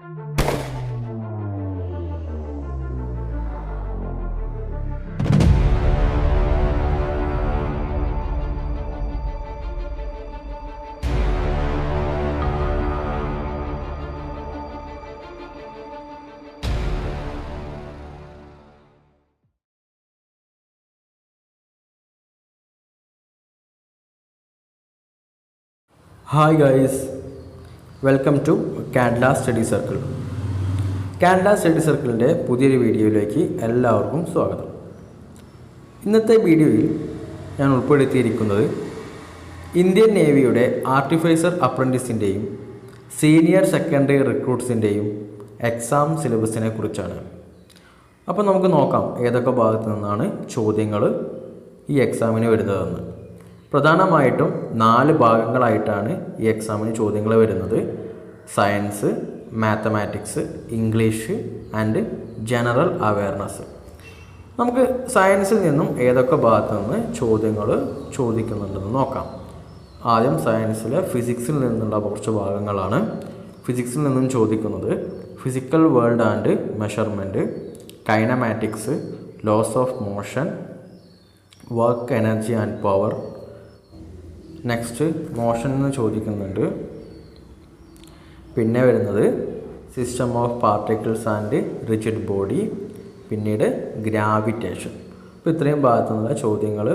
hi guys welcome to Kandla study circle Kandla study സർക്കിളിന്റെ പുതിയൊരു വീഡിയോയിലേക്ക് എല്ലാവർക്കും സ്വാഗതം. ഇന്നത്തെ വീഡിയോയിൽ ഞാൻ ഉൾപ്പെടുത്തിയിരിക്കുന്നത് ഇന്ത്യൻ നേവിയുടെ ആർട്ടിഫൈസർ അപ്രന്റീസിന്റെയും സീനിയർ സെക്കൻഡറി റിക്രൂട്ട്സിന്റെയും എക്സാം സിലബസിനെ കുറിച്ചാണ്. അപ്പോൾ നമുക്ക് നോക്കാം ഏതൊക്കെ ഭാഗത്തു നിന്നാണ് ചോദ്യങ്ങൾ ഈ എക്സാമിന് വരുന്നതെന്ന്. പ്രധാനമായിട്ടും നാല് ഭാഗങ്ങളായിട്ടാണ് ഈ എക്സാമിന് ചോദ്യങ്ങൾ വരുന്നത്. Science mathematics English and general awareness നമുക്ക് സയൻസിൽ നിന്നും ഏതൊക്കെ ഭാഗത്തു നിന്ന് ചോദ്യങ്ങൾ ചോദിക്കുന്നുണ്ടെന്ന് നോക്കാം. ആദ്യം സയൻസിലെ ഫിസിക്സിൽ നിന്നുള്ള കുറച്ച് ഭാഗങ്ങളാണ്. ഫിസിക്സിൽ നിന്നും ചോദിക്കുന്നത് physical world and measurement kinematics laws of motion work energy and power next motion എന്ന് ചോദിക്കുന്നുണ്ട്. പിന്നെ വരുന്നത് system of particles and rigid body പിന്നീട് ഗ്രാവിറ്റേഷൻ അപ്പോൾ ഇത്രയും ഭാഗത്തു നിന്നുള്ള ചോദ്യങ്ങൾ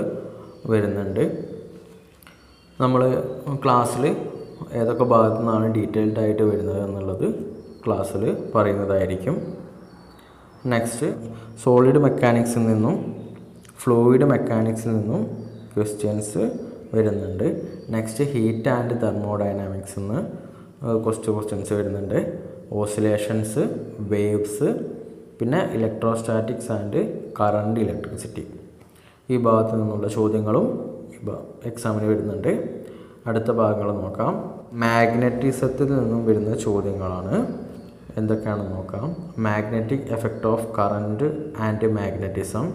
വരുന്നുണ്ട്. നമ്മൾ ക്ലാസ്സിൽ ഏതൊക്കെ ഭാഗത്തു നിന്നാണ് ഡീറ്റെയിൽഡ് ആയിട്ട് വരുന്നത് എന്നുള്ളത് ക്ലാസ്സിൽ പറയുന്നതായിരിക്കും. നെക്സ്റ്റ് സോളിഡ് മെക്കാനിക്സിൽ നിന്നും ഫ്ലൂയിഡ് മെക്കാനിക്സിൽ നിന്നും ക്വസ്റ്റ്യൻസ് വരുന്നുണ്ട്. നെക്സ്റ്റ് ഹീറ്റ് ആൻഡ് തെർമോഡൈനാമിക്സ് എന്ന് കുറച്ച് ക്വസ്റ്റ്യൻസ് വരുന്നുണ്ട്. ഓസിലേഷൻസ് വേവ്സ് പിന്നെ ഇലക്ട്രോസ്റ്റാറ്റിക്സ് ആൻഡ് കറണ്ട് ഇലക്ട്രിസിറ്റി ഈ ഭാഗത്ത് നിന്നുള്ള ചോദ്യങ്ങളും എക്സാമിന് വരുന്നുണ്ട്. അടുത്ത ഭാഗങ്ങൾ നോക്കാം. മാഗ്നറ്റിസത്തിൽ നിന്നും വരുന്ന ചോദ്യങ്ങളാണ്. എന്തൊക്കെയാണെന്ന് നോക്കാം. Magnetic effect of current and magnetism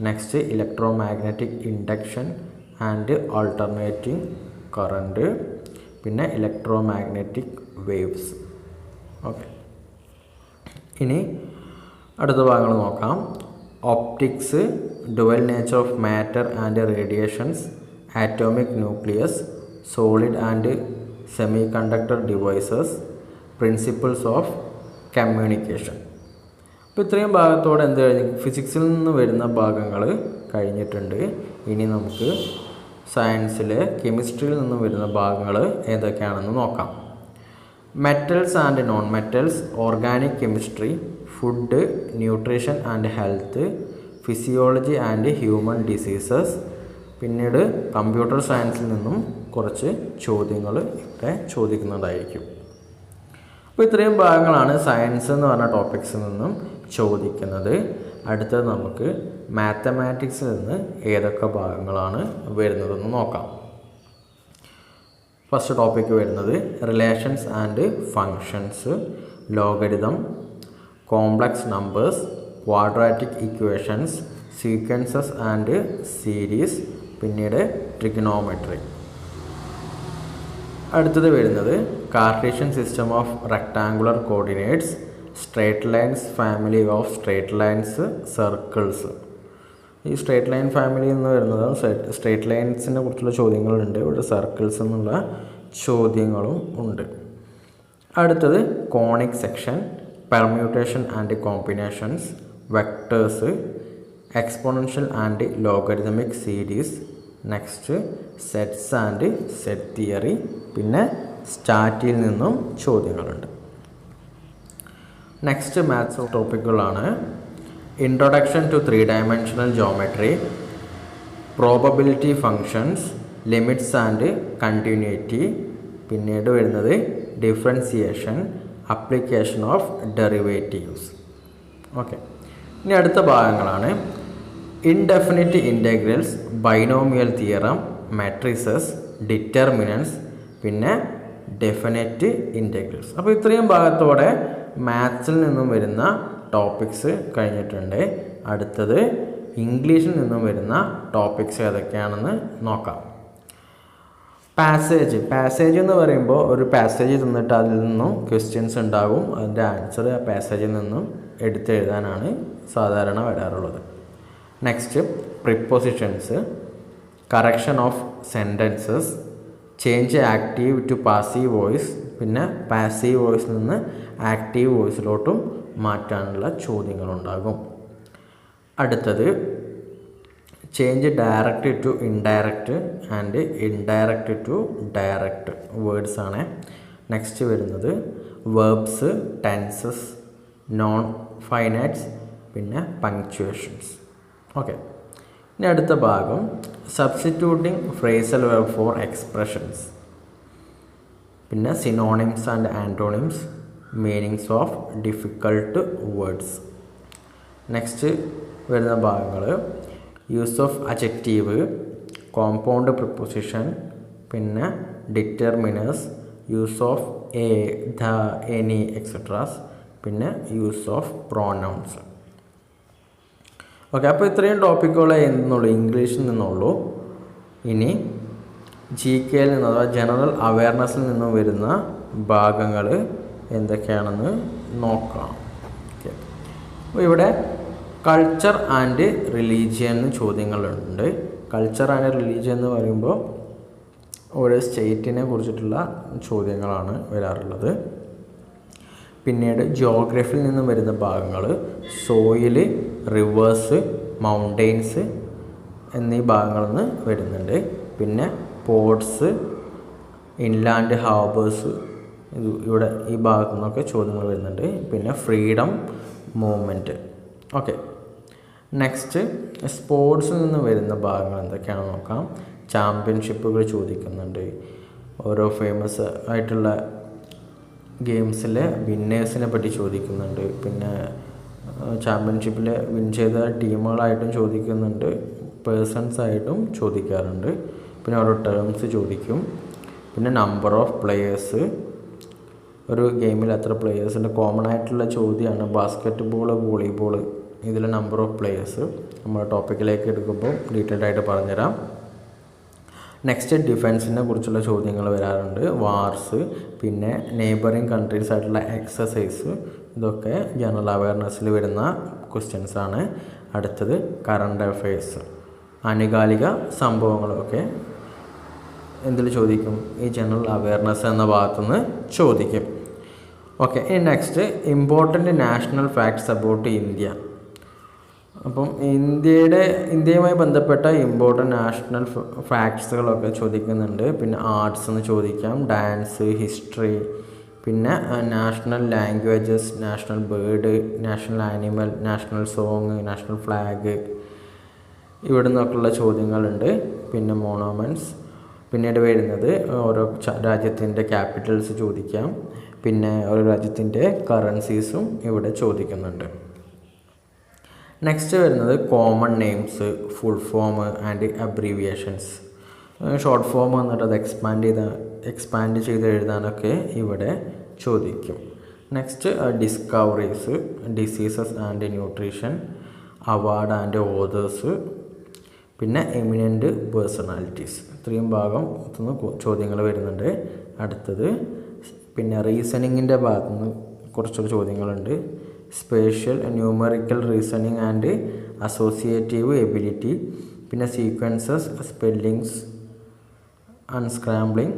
next electromagnetic induction and alternating current പിന്നെ ഇലക്ട്രോ മാഗ്നറ്റിക് വേവ്സ്. ഓക്കെ. ഇനി അടുത്ത ഭാഗങ്ങൾ നോക്കാം. Optics dual nature of matter and radiations atomic nucleus solid and semiconductor devices principles of communication. അപ്പോൾ ഇത്രയും ഭാഗത്തോടെ എന്ത് കഴിഞ്ഞു? ഫിസിക്സിൽ നിന്ന് വരുന്ന ഭാഗങ്ങൾ കഴിഞ്ഞിട്ടുണ്ട്. ഇനി നമുക്ക് സയൻസിലെ കെമിസ്ട്രിയിൽ നിന്നും വരുന്ന ഭാഗങ്ങൾ ഏതൊക്കെയാണെന്ന് നോക്കാം. Metals and non metals organic chemistry food nutrition and health physiology and human diseases പിന്നീട് കമ്പ്യൂട്ടർ സയൻസിൽ നിന്നും കുറച്ച് ചോദ്യങ്ങൾ ഇവിടെ ചോദിക്കുന്നതായിരിക്കും. അപ്പോൾ ഇത്രയും ഭാഗങ്ങളാണ് സയൻസ് എന്ന് പറഞ്ഞ ടോപ്പിക്സിൽ നിന്നും ചോദിക്കുന്നത്. അടുത്തത് നമുക്ക് മാത്തമാറ്റിക്സിൽ നിന്ന് ഏതൊക്കെ ഭാഗങ്ങളാണ് വരുന്നതെന്ന് നോക്കാം. ഫസ്റ്റ് ടോപ്പിക്ക് വരുന്നത് relations and functions logarithm complex numbers quadratic equations sequences and series പിന്നീട് ട്രിഗണോമെട്രി അടുത്തത് വരുന്നത് Cartesian system of rectangular coordinates straight lines family of straight lines circles ഈ സ്ട്രേറ്റ് ലൈൻ ഫാമിലി എന്ന് വരുന്നത് സ്ട്രേറ്റ് ലൈൻസിനെ കുറിച്ചുള്ള ചോദ്യങ്ങളുണ്ട്. ഇവിടെ സർക്കിൾസ് എന്നുള്ള ചോദ്യങ്ങളും ഉണ്ട്. അടുത്തത് conic section permutation and combinations vectors exponential and logarithmic series next sets and set theory പിന്നെ സ്റ്റാറ്റിൽ നിന്നും ചോദ്യങ്ങളുണ്ട്. Next maths ടോപ്പിക്കുകളാണ് introduction to three dimensional geometry probability functions limits and continuity പിന്നീട് വരുന്നത് differentiation application of derivatives okay ഇനി അടുത്ത ഭാഗങ്ങളാണ്. Indefinite integrals binomial theorem matrices determinants പിന്നെ ഡെഫിനറ്റ് ഇന്റഗ്രൽസ് അപ്പോൾ ഇത്രയും ഭാഗത്തോടെ മാത്സിൽ നിന്നും വരുന്ന ടോപ്പിക്സ് കഴിഞ്ഞിട്ടുണ്ട്. അടുത്തത് ഇംഗ്ലീഷിൽ നിന്നും വരുന്ന ടോപ്പിക്സ് ഏതൊക്കെയാണെന്ന് നോക്കാം. പാസേജ് പാസേജ് എന്ന് പറയുമ്പോൾ ഒരു പാസേജ് തന്നിട്ട് അതിൽ നിന്നും ക്വസ്റ്റ്യൻസ് ഉണ്ടാകും. അതിന്റെ ആൻസർ ആ പാസേജിൽ നിന്നും എടുത്തെഴുതാനാണ് സാധാരണ വരാറുള്ളത്. Next prepositions correction of sentences change active to passive voice പിന്നെ പാസീവ് വോയിസിൽ നിന്ന് ആക്റ്റീവ് വോയിസിലോട്ടും മാറ്റാനുള്ള ചോദ്യങ്ങളുണ്ടാകും. അടുത്തത് change direct to indirect and indirect to direct words ആണ് നെക്സ്റ്റ് വരുന്നത് വേർബ്സ് ടെൻസസ് നോൺ ഫൈനൈറ്റ്സ് പിന്നെ പങ്ക്ച്വേഷൻസ് ഓക്കെ ഇനി അടുത്ത ഭാഗം substituting phrasal verb for expressions പിന്നെ synonyms and antonyms meanings of difficult words next വരുന്ന ഭാഗങ്ങൾ use of adjective compound preposition പിന്നെ determiners use of a the any etceteras പിന്നെ use of pronouns okay അപ്പോൾ ഇത്രയും ടോപ്പിക്കുകളെ എന്നുള്ളൂ ഇംഗ്ലീഷിൽ നിന്നുള്ളൂ. ഇനി ജി കെയിൽ നിന്ന് അഥവാ ജനറൽ അവയർനെസ്സിൽ നിന്നും വരുന്ന ഭാഗങ്ങൾ എന്തൊക്കെയാണെന്ന് നോക്കാം. ഓക്കെ. ഇവിടെ കൾച്ചർ ആൻഡ് റിലീജിയൻ ചോദ്യങ്ങളുണ്ട്. കൾച്ചർ ആൻഡ് റിലീജിയൻ എന്ന് പറയുമ്പോൾ ഓരോ സ്റ്റേറ്റിനെ കുറിച്ചിട്ടുള്ള ചോദ്യങ്ങളാണ് വരാറുള്ളത്. പിന്നീട് ജോഗ്രഫിയിൽ നിന്നും വരുന്ന ഭാഗങ്ങൾ സോയിൽ റിവേഴ്സ് മൗണ്ടെയ്ൻസ് എന്നീ ഭാഗങ്ങളിൽ നിന്ന് വരുന്നുണ്ട്. പിന്നെ പോർട്സ് ഇൻലാൻഡ് ഹാർബേഴ്സ് ഇവിടെ ഈ ഭാഗത്തു നിന്നൊക്കെ ചോദ്യങ്ങൾ വരുന്നുണ്ട്. പിന്നെ ഫ്രീഡം മൂവ്മെന്റ് ഓക്കെ നെക്സ്റ്റ് സ്പോർട്സിൽ നിന്ന് വരുന്ന ഭാഗങ്ങൾ എന്തൊക്കെയാണെന്ന് നോക്കാം. ചാമ്പ്യൻഷിപ്പുകൾ ചോദിക്കുന്നുണ്ട്. ഓരോ ഫേമസ് ആയിട്ടുള്ള ഗെയിംസിലെ വിന്നേഴ്സിനെ പറ്റി ചോദിക്കുന്നുണ്ട്. പിന്നെ ചാമ്പ്യൻഷിപ്പിൽ വിൻ ചെയ്ത ടീമുകളായിട്ടും ചോദിക്കുന്നുണ്ട്. പേഴ്സൺസ് ആയിട്ടും ചോദിക്കാറുണ്ട്. പിന്നെ ഓരോ ടേംസ് ചോദിക്കും. പിന്നെ നമ്പർ ഓഫ് പ്ലെയേഴ്സ് ഒരു ഗെയിമിൽ എത്ര പ്ലെയേഴ്സിന്റെ കോമൺ ആയിട്ടുള്ള ചോദ്യമാണ് ബാസ്ക്കറ്റ് ബോൾ വോളിബോൾ ഇതിലെ നമ്പർ ഓഫ് പ്ലെയേഴ്സ് നമ്മൾ ടോപ്പിക്കിലേക്ക് എടുക്കുമ്പോൾ ഡീറ്റെയിൽഡ് ആയിട്ട് പറഞ്ഞുതരാം. നെക്സ്റ്റ് ഡിഫെൻസിനെ കുറിച്ചുള്ള ചോദ്യങ്ങൾ വരാറുണ്ട്. വാർസ് പിന്നെ നെയ്ബറിങ് കൺട്രീസ് ആയിട്ടുള്ള എക്സസൈസ് ഇതൊക്കെ ജനറൽ അവയർനെസ്സിൽ വരുന്ന ക്വസ്റ്റ്യൻസ് ആണ്. അടുത്തത് കറണ്ട് അഫയേഴ്സ് ആനുകാലിക സംഭവങ്ങളൊക്കെ എന്തിൽ ചോദിക്കും? ഈ ജനറൽ അവയർനെസ് എന്ന ഭാഗത്തുനിന്ന് ചോദിക്കും. ഓക്കെ ഇനി next important national facts about India. അപ്പം ഇന്ത്യയുടെ ഇന്ത്യയുമായി ബന്ധപ്പെട്ട ഇമ്പോർട്ടന്റ് നാഷണൽ ഫാക്ട്സുകളൊക്കെ ചോദിക്കുന്നുണ്ട്. പിന്നെ ആർട്സ് എന്ന് ചോദിക്കാം ഡാൻസ് ഹിസ്റ്ററി പിന്നെ national languages national bird national animal national song national flag ഇവിടെ നിന്നൊക്കെയുള്ള ചോദ്യങ്ങളുണ്ട്. പിന്നെ മോണോമെന്റ്സ് പിന്നീട് വരുന്നത് ഓരോ രാജ്യത്തിന്റെ ക്യാപിറ്റൽസ് ചോദിക്കാം. പിന്നെ ഓരോ രാജ്യത്തിന്റെ കറൻസീസും ഇവിടെ ചോദിക്കുന്നുണ്ട്. നെക്സ്റ്റ് വരുന്നത് common names full form and abbreviations short form എന്നിട്ട് അത് എക്സ്പാൻഡ് ചെയ്ത എക്സ്പാൻഡ് ചെയ്ത് എഴുതാനൊക്കെ ഇവിടെ ചോദിക്കും. Next discoveries diseases and nutrition award and authors പിന്നെ എമിനന്റ് പേഴ്സണാലിറ്റീസ് ഇത്രയും ഭാഗം ചോദ്യങ്ങൾ വരുന്നുണ്ട്. അടുത്തത് പിന്നെ റീസണിങ്ങിന്റെ ഭാഗത്തു നിന്ന് കുറച്ചൊക്കെ ചോദ്യങ്ങളുണ്ട്. Spatial numerical reasoning and associative ability പിന്നെ സീക്വൻസസ് സ്പെല്ലിങ്സ് അൺസ്ക്രാംബ്ലിങ്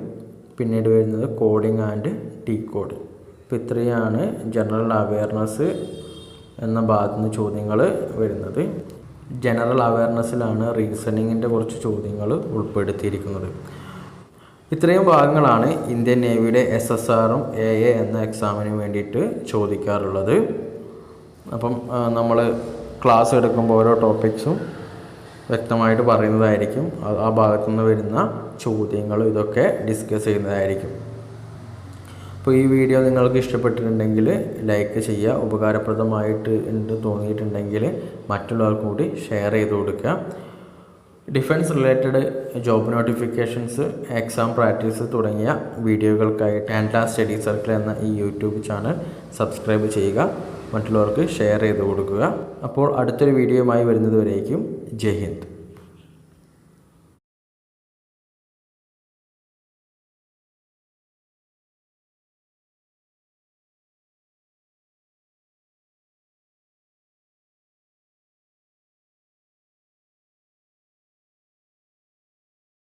പിന്നീട് വരുന്നത് കോഡിംഗ് ആൻഡ് ടീ കോഡ് അപ്പോൾ ഇത്രയാണ് ജനറൽ അവയർനെസ് എന്ന ഭാഗത്തു നിന്ന് ചോദ്യങ്ങൾ വരുന്നത് ജനറൽ അവയർനെസ്സിലാണ് റീസണിങ്ങിന്റെ കുറച്ച് ചോദ്യങ്ങൾ ഉൾപ്പെടുത്തിയിരിക്കുന്നത്. ഇത്രയും ഭാഗങ്ങളാണ് ഇന്ത്യൻ നേവിയുടെ എസ് എസ് ആറും എ എ എന്ന എക്സാമിന് വേണ്ടിയിട്ട് ചോദിക്കാറുള്ളത്. അപ്പം നമ്മൾ ക്ലാസ് എടുക്കുമ്പോൾ ഓരോ ടോപ്പിക്സും വ്യക്തമായിട്ട് പറയുന്നതായിരിക്കും. ആ ഭാഗത്തു നിന്ന് വരുന്ന ചോദ്യങ്ങൾ ഇതൊക്കെ ഡിസ്കസ് ചെയ്യുന്നതായിരിക്കും. അപ്പോൾ ഈ വീഡിയോ നിങ്ങൾക്ക് ഇഷ്ടപ്പെട്ടിട്ടുണ്ടെങ്കിൽ ലൈക്ക് ചെയ്യുക ഉപകാരപ്രദമായിട്ട് ഉണ്ട് തോന്നിയിട്ടുണ്ടെങ്കിൽ മറ്റുള്ളവർക്കും കൂടി ഷെയർ ചെയ്ത് കൊടുക്കുക. Defence related job notifications exam practice തുടങ്ങിയ വീഡിയോകൾക്കായി ലാസ് സ്റ്റഡി സർക്കിൾ എന്ന ഈ യൂട്യൂബ് ചാനൽ സബ്സ്ക്രൈബ് ചെയ്യുക. മറ്റുള്ളവർക്ക് ഷെയർ ചെയ്ത് കൊടുക്കുക. അപ്പോൾ അടുത്തൊരു വീഡിയോയുമായി വരുന്നതുവരേക്കും. ജയ് ഹിന്ദ്.